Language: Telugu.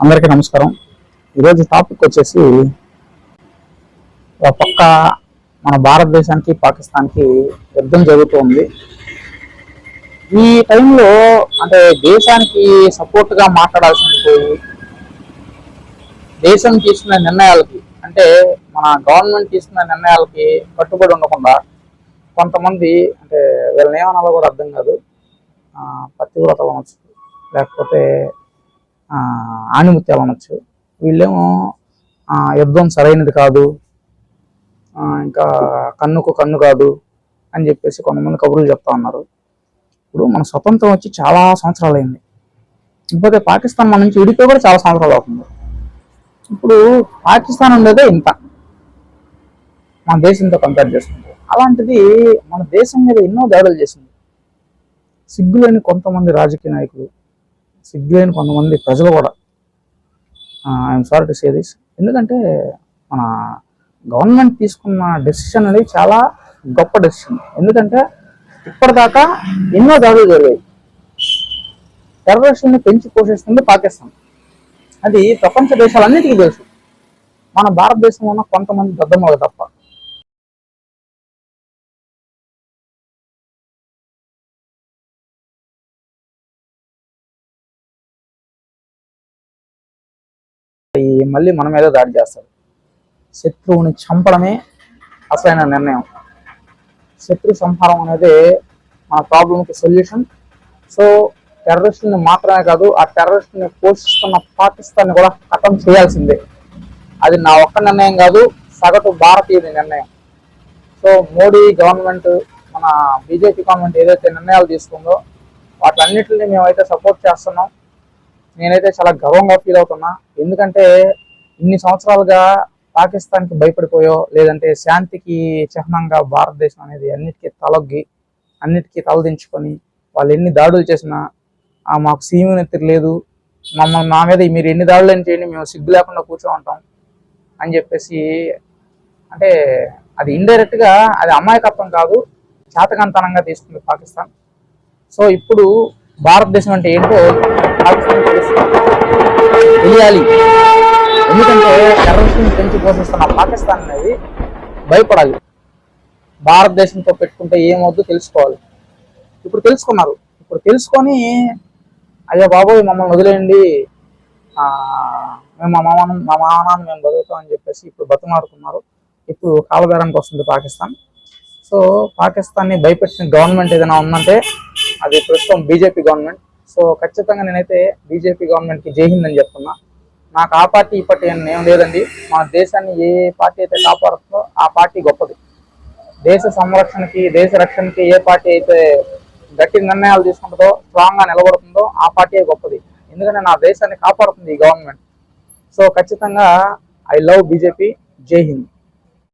అందరికీ నమస్కారం. ఈరోజు టాపిక్ వచ్చేసి ఒక పక్క మన భారతదేశానికి పాకిస్తాన్కి యుద్ధం జరుగుతుంది ఈ టైంలో అంటే దేశానికి సపోర్ట్గా మాట్లాడాల్సింది పోయి దేశం తీసుకునే నిర్ణయాలకి అంటే మన గవర్నమెంట్ తీసుకున్న నిర్ణయాలకి కట్టుబడి ఉండకుండా కొంతమంది అంటే వీళ్ళని ఏమనాలో కూడా అర్థం కాదు. ఆ, పతివ్రతలు అనొచ్చు. లేకపోతే ఆణిముత్యాలు అనొచ్చు. వీళ్ళేమో యుద్ధం సరైనది కాదు ఇంకా కన్నుకు కన్ను కాదు అని చెప్పేసి కొంతమంది కబుర్లు చెప్తా ఉన్నారు. ఇప్పుడు మన స్వతంత్రం వచ్చి చాలా సంవత్సరాలు అయింది. ఇకపోతే పాకిస్తాన్ మన నుంచి విడిపోయి కూడా చాలా సంవత్సరాలు అవుతుంది. ఇప్పుడు పాకిస్తాన్ ఉండేదే ఇంత. మన దేశంతో కంపేర్ చేసుకుంటే. అలాంటిది మన దేశం మీద ఎన్నో దాడులు చేసింది. సిగ్గులేని కొంతమంది రాజకీయ నాయకులు సిగ్గులేని కొంతమంది ప్రజలు కూడా. I'm sorry to say this ఎందుకంటే మన గవర్నమెంట్ తీసుకున్న డెసిషన్ అనేది చాలా గొప్ప డెసిషన్ ఎందుకంటే ఇప్పటిదాకా ఎన్నో దాడులు జరిగాయి. టెర్రరిస్టుల్ని పెంచి పోషిస్తుంది పాకిస్తాన్. అది ప్రపంచ దేశాలన్నిటికీ తెలుసు. మన భారతదేశంలో ఉన్న కొంతమంది దద్దమ్మలకు తప్ప. ఈ మళ్ళీ మన మీద దాడి చేస్తారు శత్రువుని చంపడమే అసలైన నిర్ణయం. శత్రు సంహారం అనేది మన ప్రాబ్లంకి సొల్యూషన్. సో టెర్రరిస్టుని మాత్రమే కాదు ఆ టెర్రరిస్టుని పోషిస్తున్న పాకిస్తాన్ కూడా ఖతం చేయాల్సిందే. అది నా ఒక్క నిర్ణయం కాదు సగటు భారతీయుడి నిర్ణయం. సో మోడీ గవర్నమెంట్ మన బీజేపీ గవర్నమెంట్ ఏదైతే నిర్ణయాలు తీసుకుందో వాటన్నిటిని మేమైతే సపోర్ట్ చేస్తున్నాం. నేనైతే చాలా గర్వంగా ఫీల్ అవుతున్నా. ఎందుకంటే ఇన్ని సంవత్సరాలుగా పాకిస్తాన్కి భయపడిపోయో లేదంటే శాంతికి చిహ్నంగా భారతదేశం అనేది అన్నిటికీ తలొగ్గి అన్నిటికీ తలదించుకొని వాళ్ళు ఎన్ని దాడులు చేసినా ఆ మాకు సీమనెత్తిరి లేదు. మమ్మల్ని మా మీద మీరు ఎన్ని దాడులు అని చేయండి మేము సిగ్గు లేకుండా కూర్చో ఉంటాం అని చెప్పేసి అంటే అది ఇండైరెక్ట్గా అది అమాయకత్వం కాదు చేతకంతనంగా తీసుకుంది పాకిస్తాన్. సో ఇప్పుడు భారతదేశం అంటే ఏంటో పాకిస్తాన్ తెలియాలి. ఎందుకంటే టెర్రరిస్టుని పెంచి పోషిస్తున్న పాకిస్తాన్ అనేది భయపడాలి. భారతదేశంతో పెట్టుకుంటే ఏమవుద్దో తెలుసుకోవాలి. ఇప్పుడు తెలుసుకున్నారు. ఇప్పుడు తెలుసుకొని అయ్యా బాబోయ్ మమ్మల్ని వదిలేయండి. మేము మా మామ మా మామనాన్ని మేము బతుకుతాం అని చెప్పేసి ఇప్పుడు బతుమాడుతున్నారు ఇప్పుడు కాలబేరానికి వస్తుంది పాకిస్తాన్. సో పాకిస్తాన్ని భయపెట్టిన గవర్నమెంట్ ఏదైనా ఉందంటే అది ప్రస్తుతం బీజేపీ గవర్నమెంట్. సో ఖచ్చితంగా నేనైతే బీజేపీ గవర్నమెంట్కి జైహింద్ అని చెప్తున్నా. నాకు ఆ పార్టీ ఈ పార్టీ అని ఏం లేదండి. మన దేశాన్ని ఏ పార్టీ అయితే కాపాడుతుందో ఆ పార్టీ గొప్పది. దేశ సంరక్షణకి దేశ రక్షణకి ఏ పార్టీ అయితే గట్టి నిర్ణయాలు తీసుకుంటుందో స్ట్రాంగ్గా నిలబడుతుందో ఆ పార్టీ గొప్పది. ఎందుకంటే నా దేశాన్ని కాపాడుతుంది ఈ గవర్నమెంట్. సో ఖచ్చితంగా ఐ లవ్ బీజేపీ. జై హింద్.